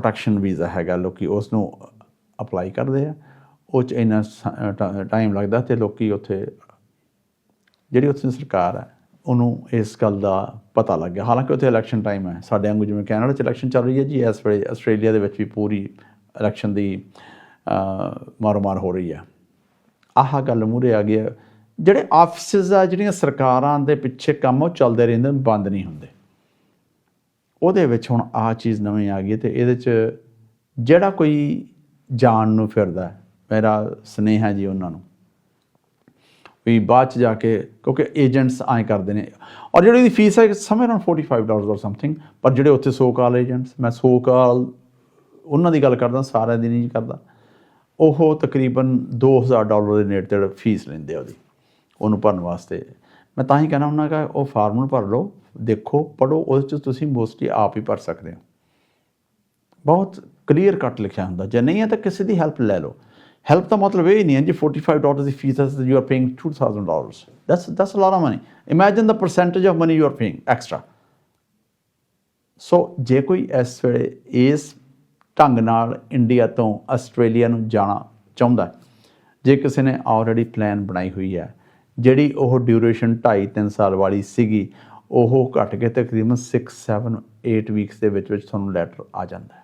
Protection visa ਹੈਗਾ, ਲੋਕੀ ਉਸ ਨੂੰ ਅਪਲਾਈ ਕਰਦੇ ਆ। ਉਹ ਚ ਇੰਨਾ ਟਾਈਮ ਲੱਗਦਾ ਤੇ ਲੋਕੀ ਉੱਥੇ, ਜਿਹੜੀ ਉੱਥੇ ਦੀ ਸਰਕਾਰ ਹੈ, ਉਹਨੂੰ ਇਸ ਗੱਲ ਦਾ ਪਤਾ ਲੱਗ ਗਿਆ। ਹਾਲਾਂਕਿ ਉੱਥੇ ਇਲੈਕਸ਼ਨ ਟਾਈਮ ਹੈ। ਸਾਡੇ ਵਾਂਗੂ ਜਿਵੇਂ ਕੈਨੇਡਾ 'ਚ ਇਲੈਕਸ਼ਨ ਚੱਲ ਰਹੀ ਹੈ ਜੀ, ਇਸ ਵੇਲੇ ਆਸਟ੍ਰੇਲੀਆ ਦੇ ਵਿੱਚ ਵੀ ਪੂਰੀ ਇਲੈਕਸ਼ਨ ਦੀ ਮਾਰੋ-ਮਾਰ ਹੋ ਰਹੀ ਹੈ। ਆਹ ਗੱਲ ਮੂਹਰੇ ਆ ਗਈ ਹੈ। ਜਿਹੜੇ ਆਫਿਸਿਸ ਆ, ਜਿਹੜੀਆਂ ਸਰਕਾਰਾਂ ਦੇ ਪਿੱਛੇ ਕੰਮ ਉਹ ਚੱਲਦੇ ਰਹਿੰਦੇ ਬੰਦ ਨਹੀਂ ਹੁੰਦੇ। ਉਹਦੇ ਵਿੱਚ ਹੁਣ ਆਹ ਚੀਜ਼ ਨਵੀਂ ਆ ਗਈ ਹੈ ਤੇ ਇਹਦੇ 'ਚ ਜਿਹੜਾ ਕੋਈ ਜਾਣ ਨੂੰ ਫਿਰਦਾ ਮੇਰਾ ਸਨੇਹਾ ਜੀ ਉਹਨਾਂ ਨੂੰ। ਵੀ ਬਾਅਦ ਚ ਜਾ ਕੇ, ਕਿਉਂਕਿ ਏਜੰਟਸ ਆਏ ਕਰਦੇ ਨੇ। ਔਰ ਜਿਹੜੀ ਦੀ ਫੀਸ ਹੈ ਸਮੇਂ ਅਰਾਊਂਡ 45 ਡਾਲਰ ਔਰ ਸਮਥਿੰਗ ਪਰ ਜਿਹੜੇ ਉੱਥੇ ਸੋ ਕਾਲ ਏਜੰਟਸ ਮੈਂ ਸੋ ਕਾਲ ਉਹਨਾਂ ਦੀ ਗੱਲ ਕਰਦਾ, ਸਾਰਿਆਂ ਦੀ ਨਹੀਂ ਕਰਦਾ। ਉਹ ਤਕਰੀਬਨ 2000 ਡਾਲਰ ਦੇ ਨੇੜੇ ਤੇ ਫੀਸ ਲੈਂਦੇ ਆ ਉਹਦੀ, ਉਹਨੂੰ ਭਰਨ ਵਾਸਤੇ। ਮੈਂ ਤਾਂ ਹੀ ਕਹਿਣਾ ਹੁੰਦਾ ਕਿ ਉਹ ਫਾਰਮੂਲ ਭਰ ਲਓ, ਦੇਖੋ ਪੜੋ ਉਸ ਚ ਤੁਸੀਂ ਮੋਸਟਲੀ ਆਪ ਹੀ ਭਰ ਸਕਦੇ ਹੋ। ਬਹੁਤ ਕਲੀਅਰ ਕੱਟ ਲਿਖਿਆ ਹੁੰਦਾ। ਜੇ ਨਹੀਂ ਹੈ ਤਾਂ ਕਿਸੇ ਦੀ ਹੈਲਪ ਲੈ ਲਓ। ਹੈਲਪ ਦਾ ਮਤਲਬ ਇਹ ਨਹੀਂ ਹੈ ਜੀ 45 ਡਾਲਰ ਦੀ ਫੀਸ ਹੈ you are paying 2000 dollars that's that's a lot of money imagine the percentage of money you are paying extra so ਜੇ ਕੋਈ ਇਸ ਵੇਲੇ ਇਸ ਢੰਗ ਨਾਲ ਇੰਡੀਆ ਤੋਂ ਆਸਟ੍ਰੇਲੀਆ ਨੂੰ ਜਾਣਾ ਚਾਹੁੰਦਾ ਜੇ ਕਿਸੇ ਨੇ ਆਲਰੇਡੀ ਪਲਾਨ ਬਣਾਈ ਹੋਈ ਹੈ ਜਿਹੜੀ ਉਹ ਡਿਊਰੇਸ਼ਨ 2.5 3 ਸਾਲ ਵਾਲੀ ਸੀਗੀ, ਉਹ ਘਟ ਕੇ ਤਕਰੀਬਨ 6 7 8 ਵੀਕਸ ਦੇ ਵਿੱਚ ਵਿੱਚ ਤੁਹਾਨੂੰ ਲੈਟਰ ਆ ਜਾਂਦਾ ਹੈ।